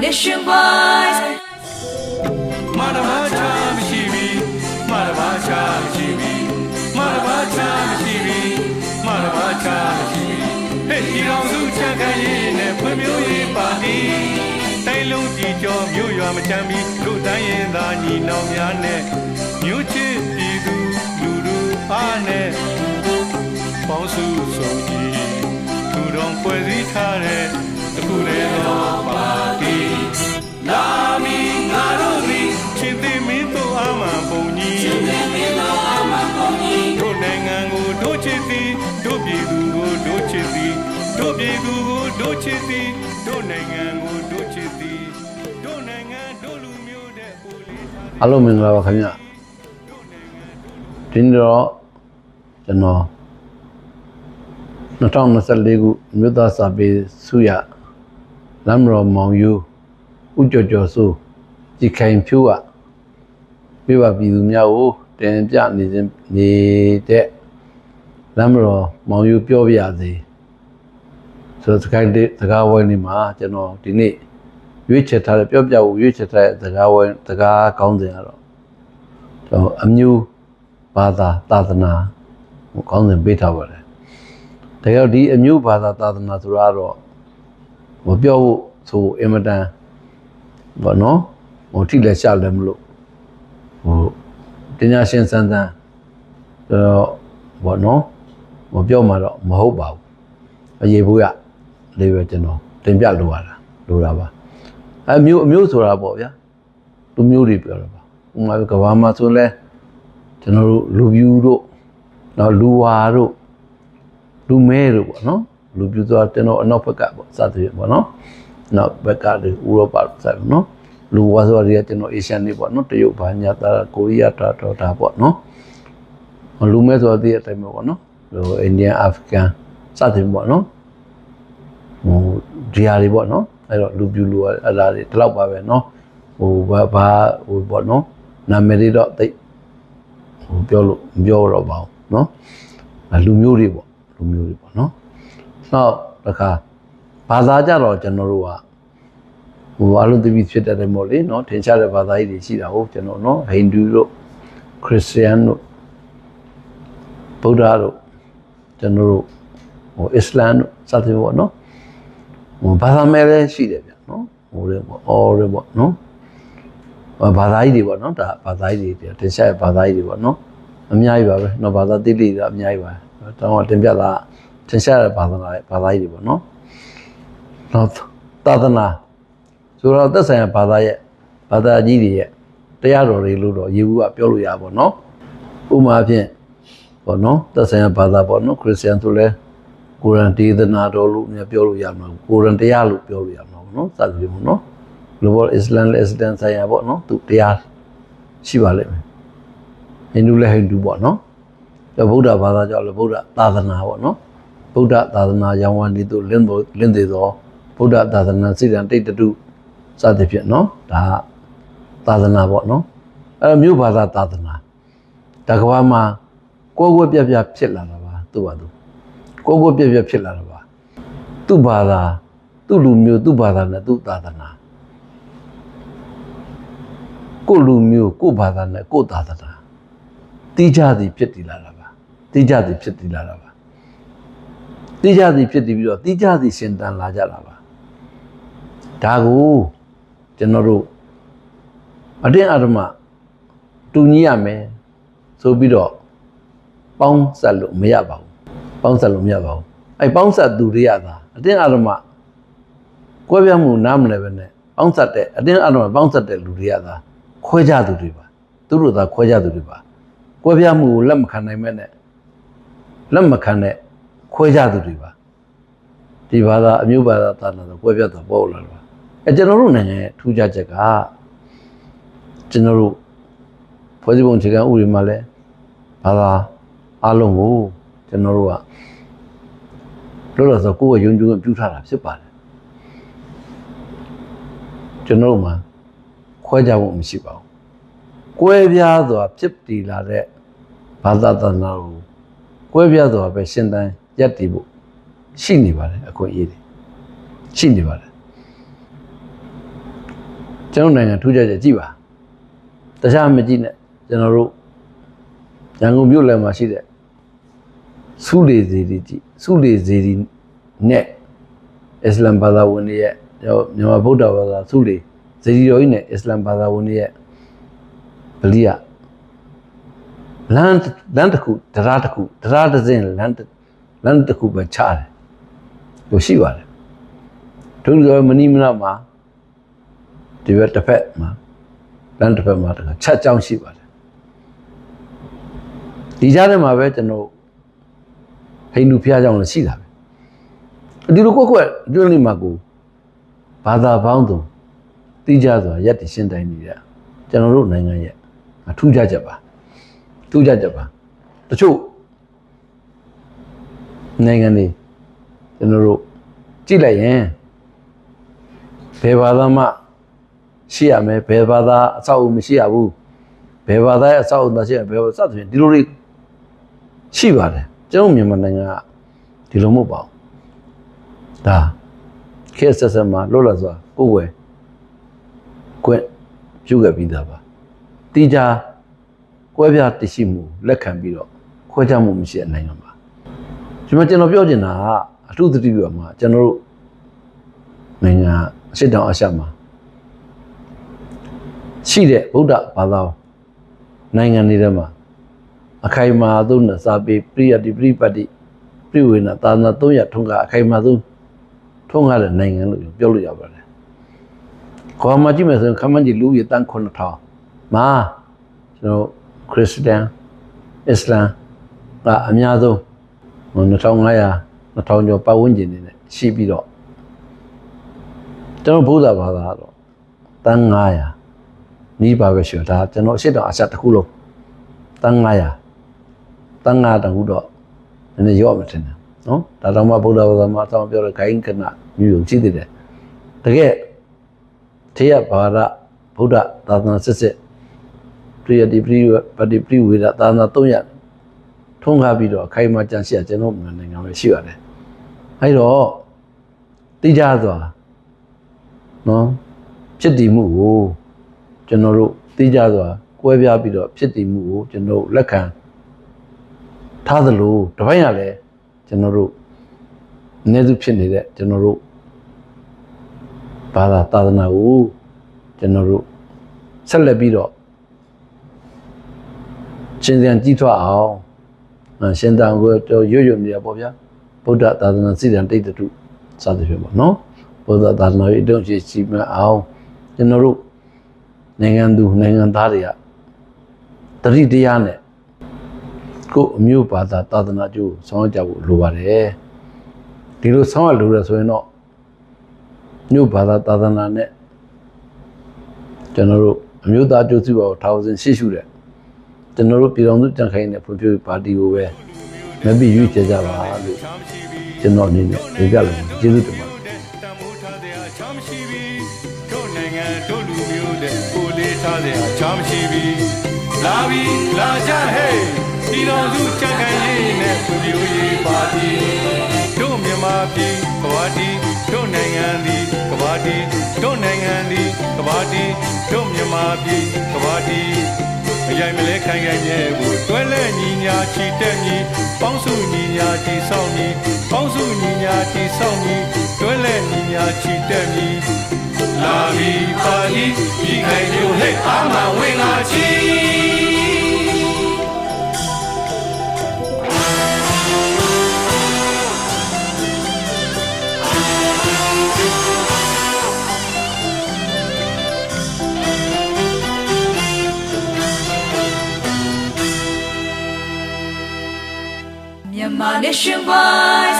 Nation boys မာနဘာချာမရှိပြီမာနဘာချာမရှိပြီမာနဘာချာမရှိပြီမာနဘာချာမရှိပြီဟဲ့ဒီတော်စုချမ်းခံရေးနဲ့ဖွံ့ဖြိုးရေးပါတီတိုင်းလုံးကြည်ကျော်မြို့ရွာမချမ်းပြီးလူတိုင်းရင်သာညီနောင်များနဲ့မြို့ချစ်ပြည်သူလူလူအားနဲ့ပေါင်းစုစုံကြီးသူတော်ဖွဲ့စည်းထားတဲ့တစ်ခုတ ချစ်သည်တို့နိုင်ငံကိုတို့ချစ်သည်တို့နိုင်ငံတို့လူမျိုးတဲ့ကိုလေးထားအားလုံးမင်္ဂလာပါခင်ဗျဒီနေ့တော့ကျွန်တော်2024ခုမြို့သားစာပေစုရလမ်းမတော်မောင်ယူဥကြော်ကျော်စိုးကြည်ခိုင်ဖြူကပြပါပြည်သူများကိုတင်ပြနေစဉ်နေတဲ့လမ်းမတော်မောင်ယူပြောပြရစေ ဆိုတော့စကိုင်းတဲ့စကားဝိုင်းနေမှာကျွန်တော်ဒီနေ့ရွေးချယ်ထားတဲ့ပြောပြဖို့ရွေးချယ်ထားတဲ့စကားဝိုင်းစကားကောင်းစဉ်ကတော့ကျွန်တော်အမျိုးဘာသာသာသနာကိုကောင်းစဉ်ပေးထားပါတယ်တကယ်တော့ဒီအမျိုးဘာသာသာသနာဆိုတာကတော့မပြောဖို့ဆိုအင်မတန်ဘာနော်ဟိုထိလည်းရှာလည်းမလို့ဟိုပညာရှင်စံစံဆိုတော့ဘာနော်မပြောမှတော့မဟုတ်ပါဘူးအရေးဘူးရ လေးပဲကျွန်တော်တင်ပြလိုရတာလိုတာပါအမျိုးအမျိုးဆိုတာပေါ့ဗျာလူမျိုးတွေပြောတာပါဥပမာကဘာမှာဆိုလဲကျွန်တော်တို့လူပြူတို့နောက်လူဝါတို့လူမဲတို့ပေါ့နော်လူပြူဆိုတာကျွန်တော်အနောက်ဘက်ကပေါ့စသဖြင့်ပေါ့နော်နောက်ဘက်ကတွေဥရောပစသဖြင့်နော်လူဝါဆိုတာတွေကကျွန်တော်အေရှန်နေပေါ့နော်တရုတ်ဘာညာတာကိုရီးယားတာတော့ဒါပေါ့နော်လူမဲဆိုတာဒီအတိုင်းပဲပေါ့နော်ဟိုအိန္ဒိယအာဖရိကန်စသဖြင့်ပေါ့နော် ဟိုဒီဟာတွေပေါ့နော်အဲ့တော့လူပြူလူဝါအဲ့ဒါတွေဒီလောက်ပါပဲနော်ဟိုဘာဘာဟိုပေါ့နော်နာမည်တွေတော့တိတ်ဟိုပြောလို့မပြောတော့ပါဘူးနော်အဲ့လူမျိုးတွေပေါ့လူမျိုးတွေပေါ့နော်နောက်တစ်ခါဘာသာကြတော့ကျွန်တော်တို့ကဟိုအလုံးတပည့်ဖြစ်တဲ့မို့လေနော်ထင်ရှားတဲ့ဘာသာကြီးတွေရှိတာဟုတ်ကျွန်တော်နော်ဟိန္ဒူတို့ခရစ်ယာန်တို့ဗုဒ္ဓတို့ကျွန်တော်တို့ဟိုအစ္စလာမ်တို့စသဖြင့်ပေါ့နော်ဟို ဘာသာမဲလည်းရှိတယ်ဗျနော်ဟိုလည်းပေါ့အော်လည်းပေါ့နော်ဘာသာကြီးတွေပေါ့နော်ဒါဘာသာကြီးတွေတင်ရှားတဲ့ဘာသာကြီးတွေပေါ့နော်အများကြီးပါပဲနော်ဘာသာတိတိတွေအများကြီးပါတောင်းတင်ပြတာတင်ရှားတဲ့ဘာသာဘာသာကြီးတွေပေါ့နော်နောက်သာသနာဆိုတော့သက်ဆိုင်ရာဘာသာရဲ့ဘာသာကြီးတွေရဲ့တရားတော်တွေလို့တော့ယေဘူးကပြောလို့ရပါဘောနော်ဥပမာဖြင့်ပေါ့နော်သက်ဆိုင်ရာဘာသာပေါ့နော်ခရစ်ယာန်ဆိုလဲ ကိုရန်ဒေသနာတော်လို့မြပြောလို့ရမှာကိုရန်တရားလို့ပြောလို့ရမှာပေါ့နော်စသဖြင့်ပေါ့နော်လိုဘောအစ္စလမ်လည်းအစ္စလမ်ဆိုင်ရာပေါ့နော်သူတရားရှိပါလိမ့်မယ်ဟိန္ဒူလည်းဟိန္ဒူပေါ့နော်တော့ဗုဒ္ဓဘာသာကြောင့်လည်းဗုဒ္ဓသာသနာပေါ့နော်ဗုဒ္ဓသာသနာရောင်ဝန္ဒီတို့လင်းတော်လင်းသေးသောဗုဒ္ဓသာသနာစိတ္တတိတ်တုစသဖြင့်နော်ဒါသာသနာပေါ့နော်အဲ့မြို့ဘာသာသာသနာတကဘာမှာကိုယ်ကိုယ်ပြပြဖြစ်လာတာပါသူ့ဘာသူ ကိုယ်ကိုယ်ပြပြဖြစ်လာတာပါသူ့ဘာသာသူ့လူမျိုးသူ့ဘာသာနဲ့သူ့သာသနာကိုယ်လူမျိုးကိုယ်ဘာသာနဲ့ကိုယ်သာသနာတိကျသည်ဖြစ်တည်လာတာပါတိကျသည်ဖြစ်တည်လာတာပါတိကျသည်ဖြစ်တည်ပြီးတော့တိကျသည်ရှင်တန်လာကြတာပါဒါကိုကျွန်တော်တို့အတင်းအဓမ္မတူညီရမယ်ဆိုပြီးတော့ပေါင်းဆက်လို့မရပါဘူး ပေါင်းဆက်လို့မရပါဘူးအဲပေါင်းဆက်သူတွေကသာအတင်းအဓမ္မကွဲပြားမှုနားမလဲပဲနဲ့ပေါင်းဆက်တဲ့အတင်းအဓမ္မပေါင်းဆက်တဲ့လူတွေကသာခွဲကြသူတွေပါသူတို့သာခွဲကြသူတွေပါကွဲပြားမှုကိုလက်မခံနိုင်မဲ့နဲ့လက်မခံတဲ့ခွဲကြသူတွေပါဒီဘာသာအမျိုးဘာသာသာနာဆိုကွဲပြားတာပေါ်လာတာပါအဲကျွန်တော်တို့နိုင်ငံရဲ့ထူးခြားချက်ကကျွန်တော်တို့ဖွဲ့စည်းပုံအခြေခံဥပဒေမှာလည်းဘာသာအလုံးကို ကျွန်တော်တို့ကလို့လို့ဆိုကိုယ့်ရဲ့ယုံကြည်မှုပြုထားတာဖြစ်ပါတယ်ကျွန်တော်တို့မှာခွဲခြားဖို့မရှိပါဘူးကွဲပြားစွာဖြစ်တည်လာတဲ့ဘာသာတနာကိုကွဲပြားစွာပဲရှင်းတန်းရက်တည်ဖို့ရှိနေပါတယ်အခွင့်အရေးတွေရှိနေပါတယ်ကျွန်တော်နိုင်ငံထူးခြားချက်ကြည့်ပါတခြားမကြည့်နဲ့ကျွန်တော်တို့ရန်ကုန်မြို့လယ်မှာရှိတဲ့ စုလေဇေဒီကြည့်စုလေဇေဒီနဲ့အစ္စလမ်ဘာသာဝင်တွေရဲ့မြန်မာဗုဒ္ဓဘာသာစုလေဇေဒီတော်ကြီးနဲ့အစ္စလမ်ဘာသာဝင်တွေရဲ့ဗလီယလမ်းလမ်းတစ်ခုတရားတစ်ခုတရားတစ်စင်းလမ်းလမ်းတစ်ခုပဲချတယ်လို့ရှိပါတယ်တို့လိုမနီမနာမှာဒီဘက်တစ်ဖက်မှာလမ်းတစ်ဖက်မှာတခါချက်ကြောင်းရှိပါတယ်ဒီကြားထဲမှာပဲကျွန်တော် ဟိန္ဒူဖျားကြောင်းလည်းရှိတာပဲဒီလိုကွက်ကွက်အတွင်းလေးမှာကိုဘာသာပေါင်းစုံတိကျစွာရက်တည်ရှင်းတိုင်းနေတာကျွန်တော်တို့နိုင်ငံရဲ့အထူးခြားချက်ပါထူးခြားချက်ပါတချို့နိုင်ငံတွေကျွန်တော်တို့ကြည့်လိုက်ရင်ဘယ်ဘာသာမှရှိရမယ်ဘယ်ဘာသာအဆောက်အဦမရှိရဘူးဘယ်ဘာသာရဲ့အဆောက်အဦမရှိရဘယ်ဘာသာစသဖြင့်ဒီလိုတွေရှိပါတယ် ကျွန်တော်မြန်မာနိုင်ငံကဒီလိုမဟုတ်ပါဘူးဒါခေတ်ဆက်ဆက်မှာလွတ်လပ်စွာကိုယ်ဝယ်ကွင့်ပြုခဲ့ပြီးသားပါတိကျကွဲပြားတရှိမှုလက်ခံပြီးတော့ခွဲခြားမှုမရှိတဲ့နိုင်ငံပါဒီမှာကျွန်တော်ပြောချင်တာကအထူးသတိပြုမှာကျွန်တော်တို့နိုင်ငံအရှိတောင်အရှမှာရှိတဲ့ဗုဒ္ဓဘာသာနိုင်ငံတွေထဲမှာ အခိုင်အမာသုံးတဲ့စာပေပရိယတ္တိပရိပတ်တိပြိဝေနသာသနာ300ထုံးကအခိုင်အမာသုံးထုံးရတဲ့နိုင်ငံလို့ပြောလို့ရပါတယ်။ခေါ်မှကြည့်မယ်ဆိုရင်ခမန်းကြီးလူကြီးတန်း9000မှာကျွန်တော်ခရစ်ယာန်အစ္စလာမ်ကအများဆုံး2500 2000ကျော်ပတ်ဝန်းကျင်နေနဲ့ရှိပြီးတော့ကျွန်တော်ဗုဒ္ဓဘာသာကတော့တန်း900နီးပါပဲရှိတော့ဒါကျွန်တော်အရှိတောင်အဆက်တစ်ခုလုံးတန်း900 တန်ငါတခုတော့နည်းနည်းရော့မှထင်တယ်နော်ဒါတော့မှဗုဒ္ဓဘာသာမှာအဆောင်ပြောတဲ့ဂိုင်းကနမျိုးုံရှိသေးတယ်တကယ်ထေရဘာရဗုဒ္ဓသာသနာစစ်စစ်ပရိယတိပရိပတိပရိဝေဒသာသနာ300ထုံးကားပြီးတော့ခိုင်မာကြံရှိရကျွန်တော်မြန်မာနိုင်ငံပဲရှိပါတယ်အဲ့တော့တိကျစွာနော်ဖြစ်တည်မှုကိုကျွန်တော်တို့တိကျစွာကွဲပြားပြီးတော့ဖြစ်တည်မှုကိုကျွန်တော်လက်ခံ ထားသလိုတပိုင်းရလဲကျွန်တော်တို့အနည်းစုဖြစ်နေတဲ့ကျွန်တော်တို့ဘာသာသာသနာကိုကျွန်တော်တို့ဆက်လက်ပြီးတော့ရှင်သန်ကြီးထွားအောင်ရှင်သန်ကိုတော့ရွရွနေရပေါ့ဗျာဗုဒ္ဓသာသနာစိတ္တံတိတ်တုစသဖြင့်ပေါ့နော်ဗုဒ္ဓသာသနာရဲ့အတုံးရှိရှိမအောင်ကျွန်တော်တို့နိုင်ငံသူနိုင်ငံသားတွေကတတိတရားနဲ့ ကိုအမျိုးဘာသာသာသနာကျိုးဆောင်ကြဖို့လိုပါတယ်ဒီလိုဆောင်ရလိုရဆိုရင်တော့မျိုးဘာသာသာသနာနဲ့ကျွန်တော်တို့အမျိုးသားကျိုးစုပါကိုထားစဉ်ရှိရှုတဲ့ကျွန်တော်တို့ပြည်တော်စုကြံခိုင်းတဲ့ဖွံ့ဖြိုးပါတီကိုပဲမပြီးရွေးချယ်ကြပါလို့ကျွန်တော်အနေနဲ့ပြောပြလိုက်ကျေးဇူးတင်ပါတယ်တမိုးထားတဲ့အချမ်းမရှိပြီတို့နိုင်ငံတို့လူမျိုးတဲ့ကိုလေးထားတဲ့အချမ်းမရှိပြီလာပြီလာကြဟဲ့ ဒီတော်စုကြံခိုင်ရေးနဲ့ဖွံ့ဖြိုးရေးပါတီတို့မြန်မာပြည်ကဘာတီတို့နိုင်ငံဒီကဘာတီတို့နိုင်ငံဒီကဘာတီတို့မြန်မာပြည်ကဘာတီအရင်မလဲခိုင်ခိုင်မြဲကိုတွဲလဲညီညာချီတက်ညီပေါင်းစုညီညာချီဆောင်ညီပေါင်းစုညီညာချီဆောင်ညီတွဲလဲညီညာချီတက်ညီလာဘီပါဤဒီခိုင်မျိုးဟဲ့အာမဝင်လာချီ Myanmar Nation Boys